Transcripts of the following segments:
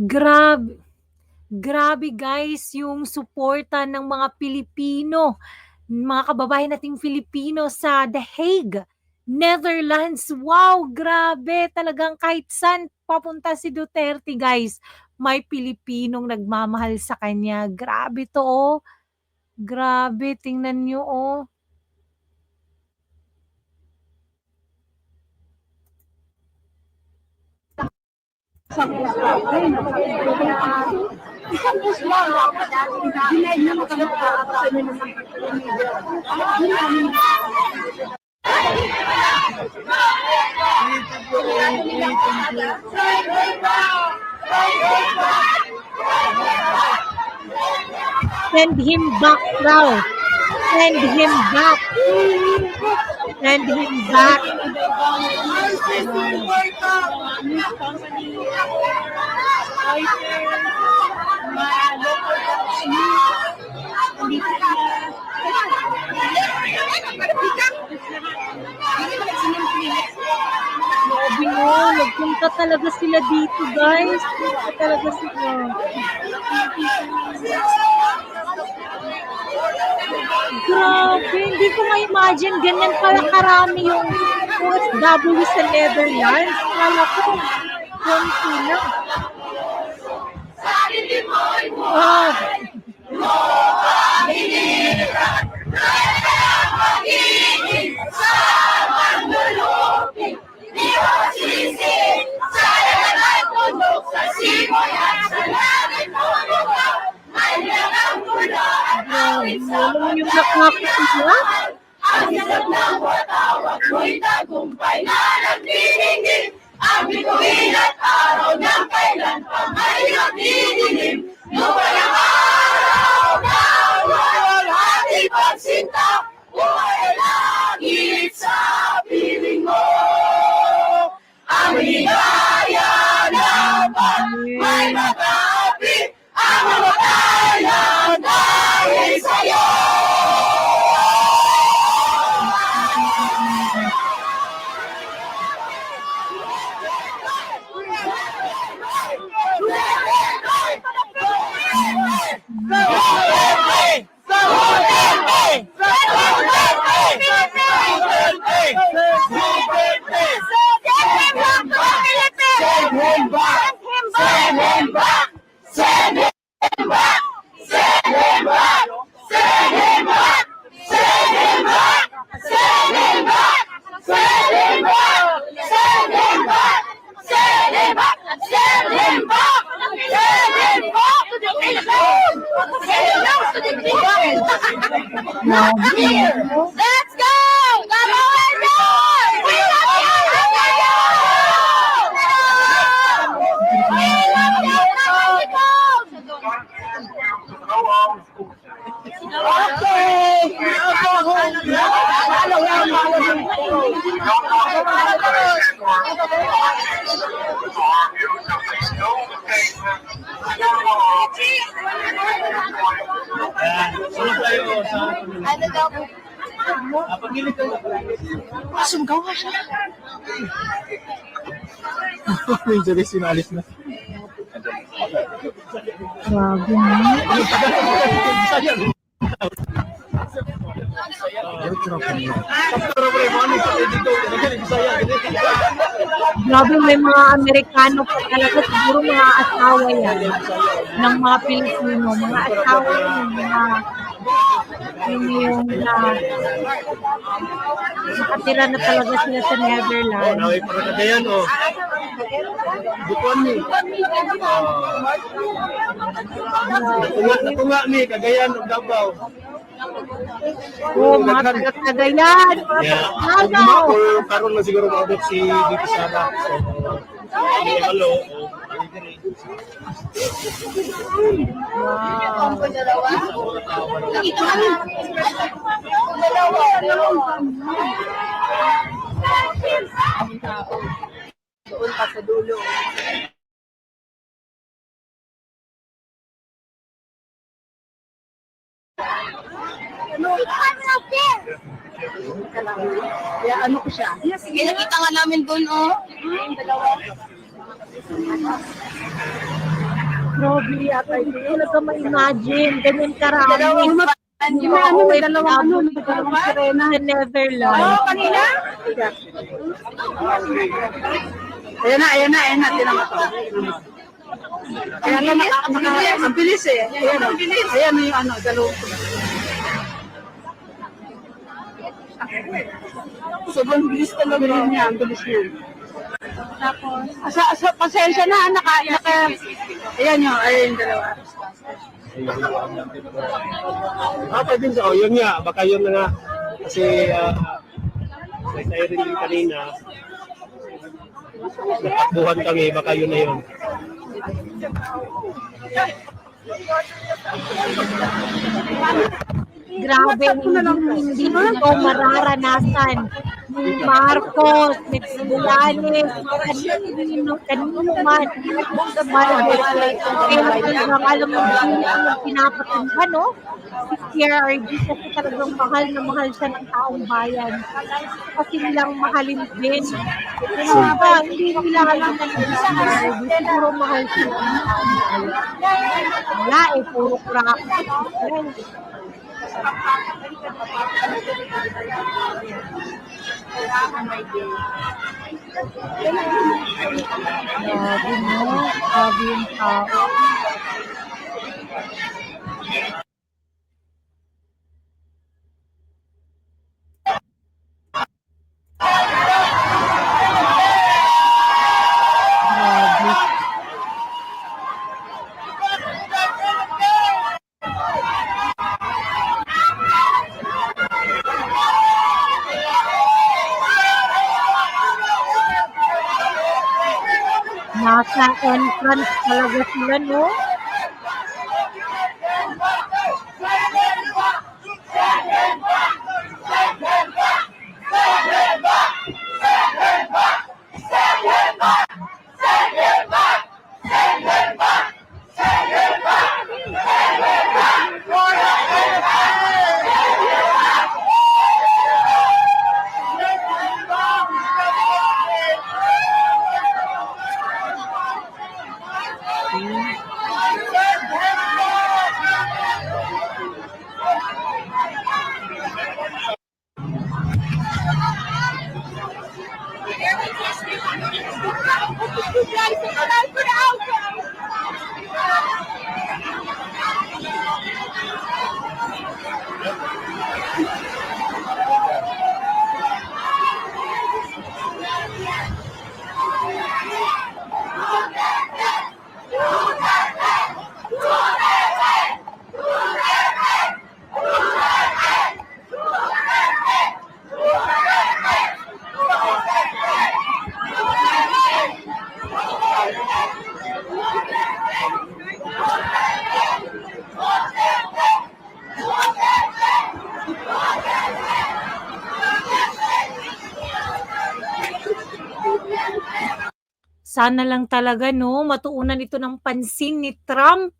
Grabe. Grabe guys yung suporta ng mga Pilipino, mga kababayan nating Filipino sa The Hague, Netherlands. Wow, grabe talagang kahit saan papunta si Duterte guys, may Pilipinong nagmamahal sa kanya. Grabe 'to, oh. Grabe tingnan niyo, oh. Send him back daw. Send him back. Send him back. Grabe mo, nagpunta talaga sila dito guys. Nagpunta talaga sila. Grabe, hindi ko ma-imagine ganyan pala karami yung OFW sa Netherlands. Kala ko, konti lang. Wow. Yung nakakot mo? Ang sarap ng watawag mo'y tagumpay na nagdinigin. Ang bituin at araw ng kailan pa may nagdinigin. Lupa na Grabe, alam yung nakakatuwa? Let's go! Ano daw po? Ah, pagilid ka na. Sumgawa siya. Yung Jerry, sinalis na. Grabe mo. Grabe may mga Amerikano pa talaga. Siguro mga asawa yan. Ng mga Pilipino. Mga asawa yan. Mga yun yung na nakatira na talaga sila sa Netherlands. Naway para kagayan, oh. Butuan ni. Natunga, natunga ni, kagayan, ng Davao. Oo, mga taga-Cagayan. Mga Yeah. taga-Davao. Or karon na siguro maabot si Dito Sara. So, hindi halo. Ang dalawa? Dalawa. Doon pa sa dulo. Ano ko siya? Sige, nakita nga namin doon, oh. Yung dalawa. Grabe yata. Hindi ko talaga ma-imagine. Ganyan karami. Dalawang Yung mga ano, may dalawang ano, may dalawang sirena. sa Netherlands. Oo, kanina? Ayan na, ayan na, ayan na, tinan mo to. Ayan na, naka, naka, ang bilis eh. Ayan, ang bilis. Ayan na yung ano, dalawang. Sobrang bilis talaga. Niya, ang bilis niya. Tapos, asa, asa, pasensya na, naka, naka, ayan yung, ayan yung dalawa. Ah, pwede sa, oh, yun nga, baka yun na nga. Kasi, ah, may siren din kanina. Natakbuhan kami, baka yun na yun. Grabe, hindi, ko mararanasan. Marcos, Bulanes, kanino, kanino man. Sa Marcos, alam mo, pinapatungka, no? Si PRRD kasi talagang mahal na mahal siya ng taong bayan. Kasi nilang mahalin din. Kaya ba, hindi nila alam na si PRRD, siguro mahal siya. Wala eh, puro practice. Grabe mo. Grabe yung tao. Nasa entrance talaga sila, no? Obrigado, Sana lang talaga, no, matuunan ito ng pansin ni Trump.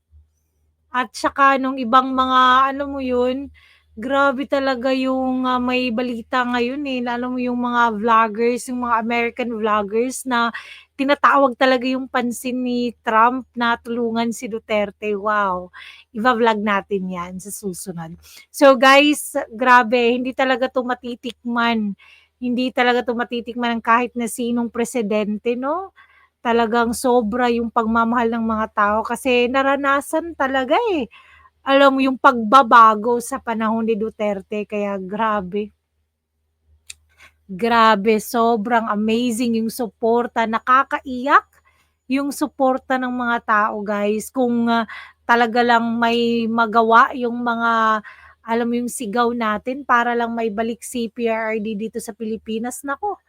At saka nung ibang mga, ano mo yun, grabe talaga yung ah, may balita ngayon eh, alam mo yung mga vloggers, yung mga American vloggers na tinatawag talaga yung pansin ni Trump na tulungan si Duterte. Wow. Iba-vlog natin yan sa susunod. So guys, grabe, hindi talaga to matitikman. Hindi talaga to matitikman ng kahit na sinong presidente, no? Talagang sobra yung pagmamahal ng mga tao kasi naranasan talaga eh. Alam mo yung pagbabago sa panahon ni Duterte kaya grabe. Grabe, sobrang amazing yung suporta, nakakaiyak yung suporta ng mga tao guys. Kung ah, talaga lang may magawa yung mga alam mo yung sigaw natin para lang may balik si PRRD dito sa Pilipinas, nako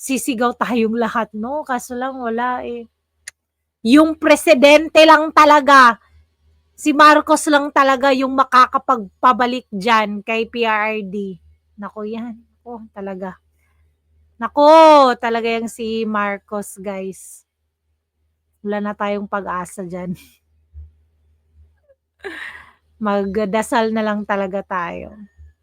sisigaw tayong lahat, no? Kaso lang wala eh. Yung presidente lang talaga, si Marcos lang talaga yung makakapagpabalik dyan kay PRRD. Nako yan. Oh, talaga. Nako, talaga yung si Marcos, guys. Wala na tayong pag-asa dyan. Magdasal na lang talaga tayo.